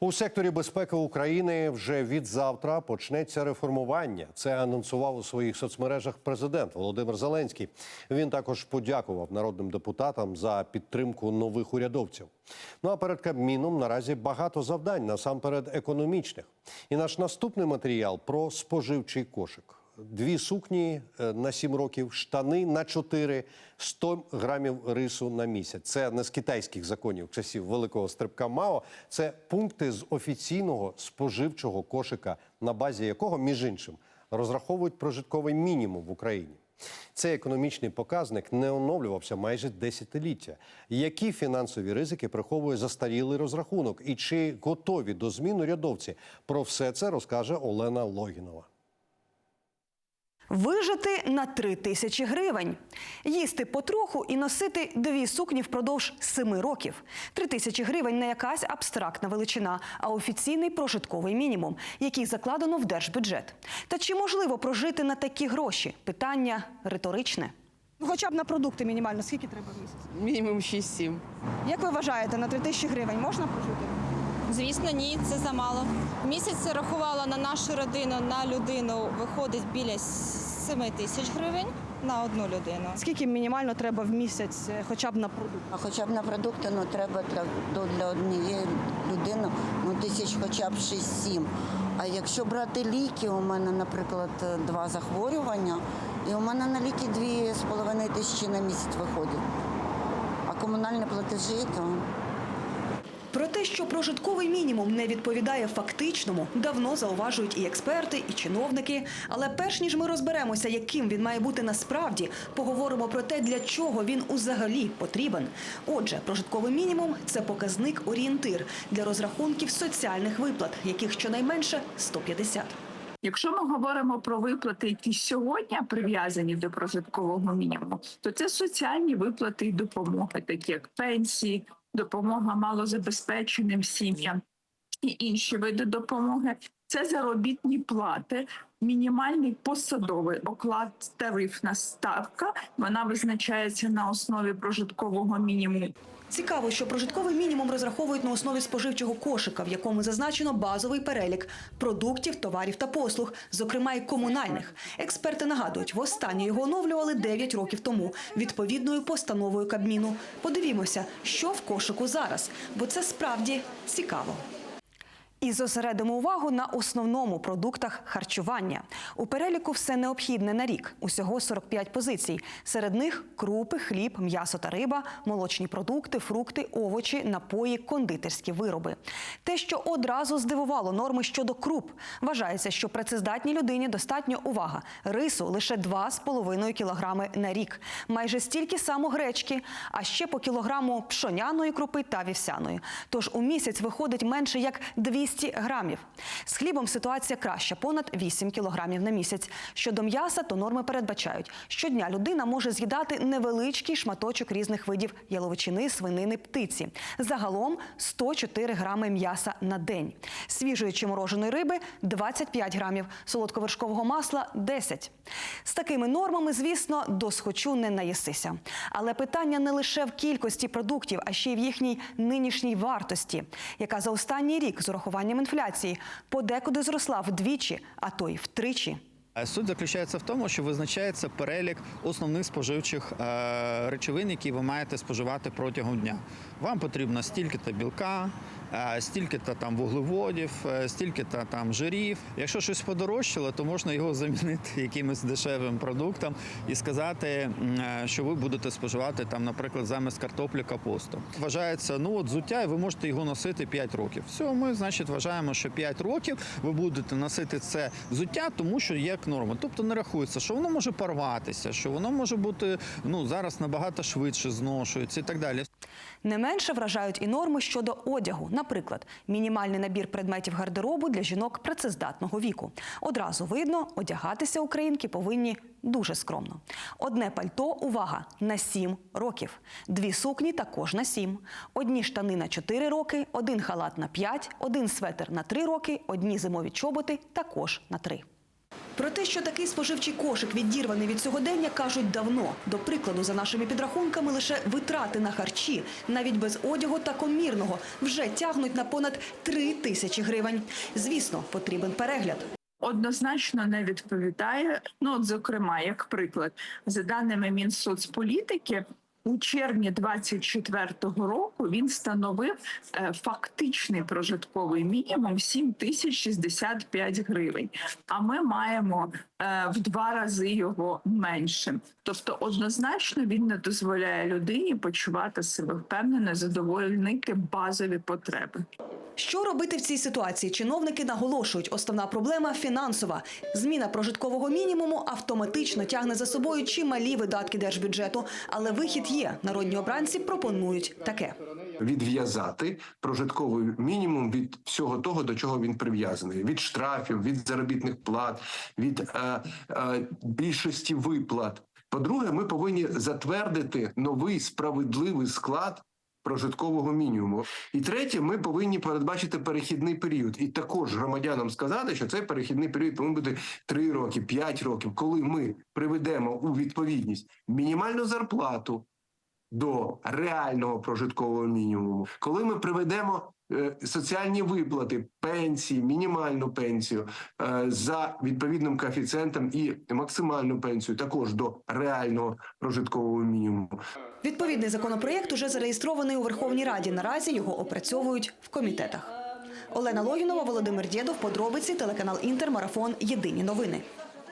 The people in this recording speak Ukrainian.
У секторі безпеки України вже від завтра почнеться реформування. Це анонсував у своїх соцмережах президент Володимир Зеленський. Він також подякував народним депутатам за підтримку нових урядовців. Ну а перед Кабміном наразі багато завдань, насамперед економічних. І наш наступний матеріал про споживчий кошик. Дві сукні е, на 7 років, штани на 4, 100 грамів рису на місяць. Це не з китайських законів часів великого стрибка Мао. Це пункти з офіційного споживчого кошика, на базі якого, між іншим, розраховують прожитковий мінімум в Україні. Цей економічний показник не оновлювався майже десятиліття. Які фінансові ризики приховує застарілий розрахунок, і чи готові до змін урядовці? Про все це розкаже Олена Логінова. Вижити на три тисячі гривень, їсти потроху і носити дві сукні впродовж семи років. Три тисячі гривень не якась абстрактна величина, а офіційний прожитковий мінімум, який закладено в держбюджет. Та чи можливо прожити на такі гроші? Питання риторичне. Ну, Хоча б на продукти мінімально, скільки треба в місяць? Мінімум 6-7. Як ви вважаєте, на 3 тисячі гривень можна прожити? Звісно, ні, це замало. Місяць рахувала на нашу родину на людину виходить біля 7 тисяч гривень на одну людину. Скільки мінімально треба в місяць е, хоча б на продукти? А хоча б на продукти ну, треба для, для однієї людини ну, тисяч хоча б 6-7. А якщо брати ліки, у мене, наприклад, два захворювання, і у мене на ліки 2,5 тисячі на місяць виходить. А комунальні платежі, то Про те, що прожитковий мінімум не відповідає фактичному, давно зауважують і експерти, і чиновники. Але перш ніж ми розберемося, яким він має бути насправді, поговоримо про те, для чого він узагалі потрібен. Отже, прожитковий мінімум це показник орієнтир для розрахунків соціальних виплат, яких щонайменше 150. Якщо ми говоримо про виплати, які сьогодні прив'язані до прожиткового мінімуму, то це соціальні виплати і допомоги, такі як пенсії, допомога малозабезпеченим сім'ям і інші види допомоги. Це заробітні плати, мінімальний посадовий оклад, тарифна ставка. Вона визначається на основі прожиткового мінімуму. Цікаво, що прожитковий мінімум розраховують на основі споживчого кошика, в якому зазначено базовий перелік продуктів, товарів та послуг, зокрема й комунальних. Експерти нагадують, востаннє його оновлювали 9 років тому відповідною постановою Кабміну. Подивімося, що в кошику зараз, бо це справді цікаво. І зосередимо увагу на основному продуктах харчування. У переліку все необхідне на рік. Усього 45 позицій. Серед них крупи, хліб, м'ясо та риба, молочні продукти, фрукти, овочі, напої, кондитерські вироби. Те, що одразу здивувало норми щодо круп. Вважається, що працездатній людині достатньо увага. Рису лише 2,5 кілограми на рік. Майже стільки само гречки, а ще по кілограму пшоняної крупи та вівсяної. Тож у місяць виходить менше як 200 грамів. З хлібом ситуація краща понад 8 кілограмів на місяць. Щодо м'яса, то норми передбачають, щодня людина може з'їдати невеличкий шматочок різних видів яловичини, свинини, птиці. Загалом 104 грами м'яса на день. Свіжої чи мороженої риби 25 грамів, солодковершкового масла 10. З такими нормами, звісно, досхочу не наїсися. Але питання не лише в кількості продуктів, а ще й в їхній нинішній вартості, яка за останній рік з урахуванням інфляції подекуди зросла вдвічі, а то й втричі. Е, Суть заключається в тому, що визначається перелік основних споживчих е, речовин, які ви маєте споживати протягом дня. Вам потрібно стільки-то білка, е, стільки-то там вуглеводів, стільки-то там жирів. Якщо щось подорожчало, то можна його замінити якимось дешевим продуктом і сказати, що ви будете споживати там, наприклад, замість картоплі капусту. Вважається, ну от взуття, і ви можете його носити 5 років. Все, ми, значить, вважаємо, що 5 років ви будете носити це взуття, тому що як норма. Тобто не рахується, що воно може порватися, що воно може бути ну зараз набагато швидше зношується і так далі. Не менше вражають і норми щодо одягу. Наприклад, мінімальний набір предметів гардеробу для жінок працездатного віку. Одразу видно, одягатися українки повинні дуже скромно. Одне пальто, увага, на 7 років. Дві сукні також на 7. Одні штани на 4 роки, один халат на 5, один светр на 3 роки, одні зимові чоботи також на 3. Про те, що такий споживчий кошик відірваний від сьогодення, кажуть давно. До прикладу, за нашими підрахунками, лише витрати на харчі, навіть без одягу та комірного, вже тягнуть на понад 3 тисячі гривень. Звісно, потрібен перегляд. однозначно не відповідає. Ну, от, зокрема, як приклад, за даними Мінсоцполітики, у червні 24-го року він становив е, фактичний прожитковий мінімум 7 тисяч 65 гривень. А ми маємо е, в два рази його меншим. Тобто, однозначно він не дозволяє людині почувати себе впевнено, задовольнити базові потреби. Що робити в цій ситуації? Чиновники наголошують, основна проблема фінансова. Зміна прожиткового мінімуму автоматично тягне за собою чималі видатки держбюджету. Але вихід є. Народні обранці пропонують таке. відв'язати прожитковий мінімум від всього того, до чого він прив'язаний: від штрафів, від заробітних плат, від е, е, більшості виплат. По-друге, ми повинні затвердити новий справедливий склад. Прожиткового мінімуму, і третє, ми повинні передбачити перехідний період, і також громадянам сказати, що цей перехідний період повинен бути 3 роки, 5 років, коли ми приведемо у відповідність мінімальну зарплату, до реального прожиткового мінімуму, коли ми приведемо е, соціальні виплати, пенсії, мінімальну пенсію е, за відповідним коефіцієнтом і максимальну пенсію також до реального прожиткового мінімуму. Відповідний законопроєкт уже зареєстрований у Верховній Раді. Наразі його опрацьовують в комітетах. Олена Логінова, Володимир Дєдов, подробиці, телеканал Інтер, марафон. Єдині новини.